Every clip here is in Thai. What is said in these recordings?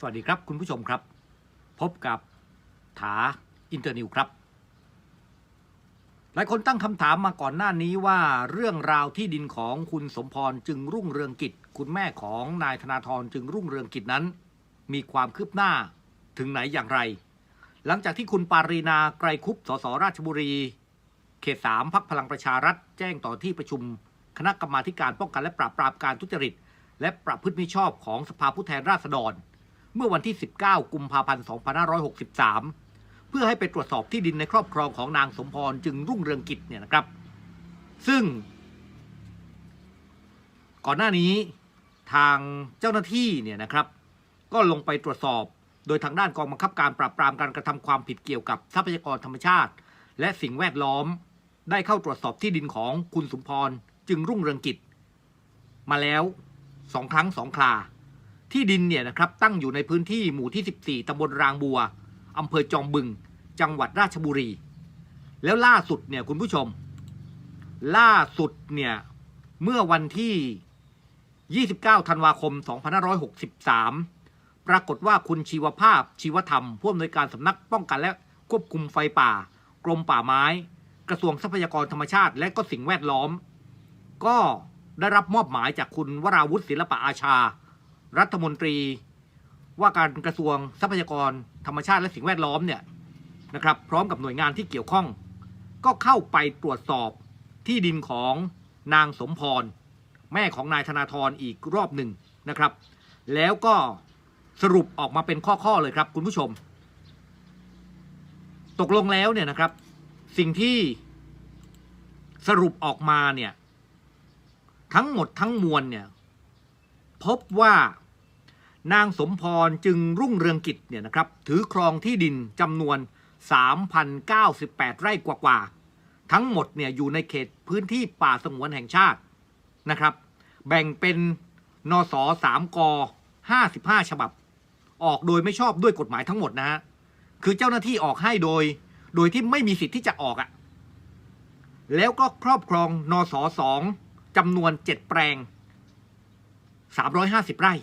สวัสดีครับคุณผู้ชมครับ พบกับถาอินเตอร์นิวครับ หลายคนตั้งคำถามมาก่อนหน้านี้ว่าเรื่องราวที่ดินของคุณสมพรจึงรุ่งเรืองกิจ คุณแม่ของนายธนาธรจึงรุ่งเรืองกิจนั้น มีความคืบหน้าถึงไหนอย่างไร หลังจากที่คุณปารีนาไกรคุปสสราชบุรี เขตสามพักพลังประชารัฐ แจ้งต่อที่ประชุม คณะกรรมาธิการป้องกันและปราบปรามการทุจริต และประพฤติมิชอบของสภาผู้แทนราษฎร เมื่อวันที่ 19 กุมภาพันธ์ 2563 เพื่อให้ไปตรวจสอบที่ดินในครอบครองของนางสมพรจึงรุ่งเรืองกิจเนี่ยนะครับ ซึ่ง ก่อนหน้านี้ทางเจ้าหน้าที่เนี่ยนะครับ ก็ลงไปตรวจสอบโดยทางด้านกองบังคับการปราบปรามการกระทำความผิดเกี่ยวกับทรัพยากรธรรมชาติ และสิ่งแวดล้อม ได้เข้าตรวจสอบที่ดินของคุณสมพรจึงรุ่งเรืองกิจ มาแล้วสองครั้งสองครา ที่ดินเนี่ยนะครับตั้งอยู่ในพื้นที่หมู่ที่ 14 ตำบลรางบัว อำเภอจอมบึง จังหวัดราชบุรี แล้วล่าสุดเนี่ยคุณผู้ชม ล่าสุดเนี่ยเมื่อวันที่ 29 ธันวาคม 2563 ปรากฏว่าคุณชีวภาพชีวธรรมผู้อำนวยการสำนักป้องกันและควบคุมไฟป่า กรมป่าไม้ กระทรวงทรัพยากรธรรมชาติ และก็สิ่งแวดล้อม ก็ได้รับมอบหมายจากคุณวราวุฒิศิลปะอาชา รัฐมนตรี ว่าการกระทรวงทรัพยากร ธรรมชาติและสิ่งแวดล้อมเนี่ยนะครับ พร้อมกับหน่วยงานที่เกี่ยวข้อง ก็เข้าไปตรวจสอบที่ดินของนางสมพร แม่ของนายธนาธรอีกรอบหนึ่งนะครับ แล้วก็สรุปออกมาเป็นข้อๆเลยครับ คุณผู้ชม ตกลงแล้วเนี่ยนะครับ สิ่งที่สรุปออกมาเนี่ย ทั้งหมดทั้งมวลเนี่ย พบว่านางสมพรจึงรุ่งเรืองกิจเนี่ยนะครับ ถือครองที่ดินจำนวน 3,098 ไร่กว่าๆ ทั้งหมดเนี่ยอยู่ในเขตพื้นที่ป่าสงวนแห่งชาตินะครับ แบ่งเป็นนสสามก55 ฉบับ ออกโดยไม่ชอบด้วยกฎหมายทั้งหมดนะฮะ คือเจ้าหน้าที่ออกให้โดย โดยที่ไม่มีสิทธิ์ที่จะออกอะ่ะ แล้วก็ครอบครองนสสองจำนวนเจ็ดแปลง 350 ไร่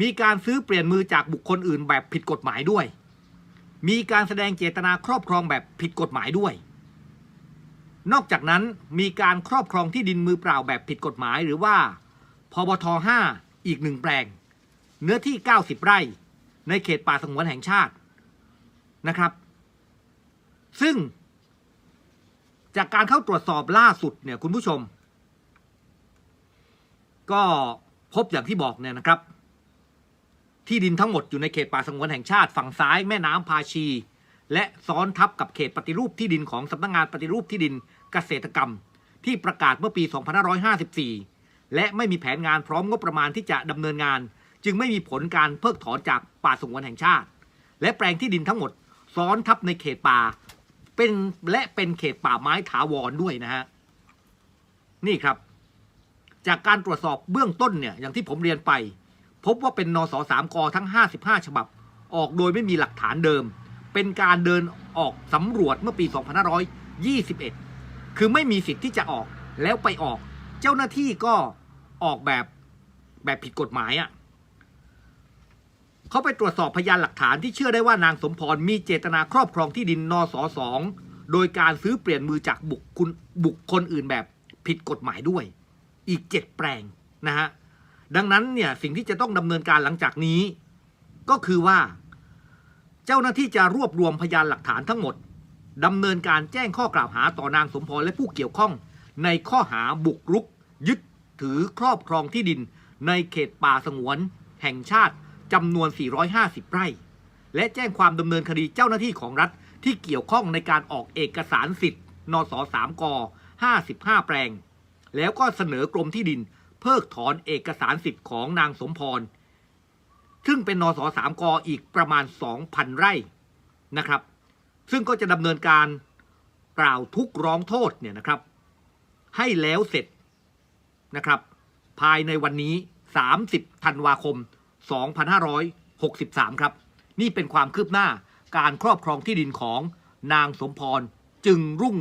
มีการซื้อเปลี่ยนมือจากบุคคลอื่นแบบผิดกฎหมายด้วย มีการแสดงเจตนาครอบครองแบบผิดกฎหมายด้วย นอกจากนั้นมีการครอบครองที่ดินมือเปล่าแบบผิดกฎหมายหรือว่าพบท5อีกหนึ่งแปลง เนื้อที่ 90 ไร่ ในเขตป่าสงวนแห่งชาตินะครับ ซึ่งจากการเข้าตรวจสอบล่าสุดเนี่ยคุณผู้ชม ก็พบอย่างที่บอกเนี่ยนะครับ ที่ดินทั้งหมดอยู่ในเขตป่าสงวนแห่งชาติ ฝั่งซ้ายแม่น้ำพาชี และซ้อนทับกับเขตปฏิรูปที่ดินของสำนักงานปฏิรูปที่ดินเกษตรกรรม ที่ประกาศเมื่อปี 2554 และไม่มีแผนงานพร้อมงบประมาณที่จะดำเนินงาน จึงไม่มีผลการเพิกถอนจากป่าสงวนแห่งชาติ และแปลงที่ดินทั้งหมด ซ้อนทับในเขตป่า เป็นและเป็นเขตป่าไม้ถาวรด้วยนะฮะนี่ครับ จากการตรวจสอบเบื้องต้นเนี่ยอย่างที่ผมเรียนไป พบว่าเป็นนสสามกทั้ง 55 ฉบับ ออกโดยไม่มีหลักฐานเดิม เป็นการเดินออกสำรวจเมื่อปี 2521 คือไม่มีสิทธิ์ที่จะออกแล้วไปออก เจ้าหน้าที่ก็ออกแบบแบบผิดกฎหมายอะ่ะเขาไปตรวจสอบพยานหลักฐานที่เชื่อได้ว่านางสมพรมีเจตนาครอบครองที่ดินนสสองโดยการซื้อเปลี่ยนมือจากบุคคลบุคคลอื่นแบบผิดกฎหมายด้วย อีกเจ็ดแปลงนะฮะดังนั้นเนี่ยสิ่งที่จะต้องดำเนินการหลังจากนี้ ก็คือว่า เจ้าหน้าที่จะรวบรวมพยานหลักฐานทั้งหมดดำเนินการแจ้งข้อกล่าวหาต่อนางสมพรและผู้เกี่ยวข้อง ในข้อหาบุกรุก ยึดถือครอบครองที่ดิน ในเขตป่าสงวน แห่งชาติจำนวน 450 ไร่ และแจ้งความดำเนินคดีเจ้าหน้าที่ของรัฐที่เกี่ยวข้องในการออกเอกสารสิทธิ์ นส3ก55 แปลง แล้วก็เสนอกรมที่ดิน เพิกถอนเอกสารสิทธิ์ของนางสมพร ซึ่งเป็นนสสามกอีกประมาณ 2,000 ไร่นะครับ ซึ่งก็จะดำเนินการกล่าวทุกร้องโทษเนี่ยนะครับ ให้แล้วเสร็จนะครับ ภายในวันนี้ 30ธันวาคม 2563 ครับ นี่เป็นความคืบหน้าการครอบครองที่ดินของนางสมพรจึงรุ่ง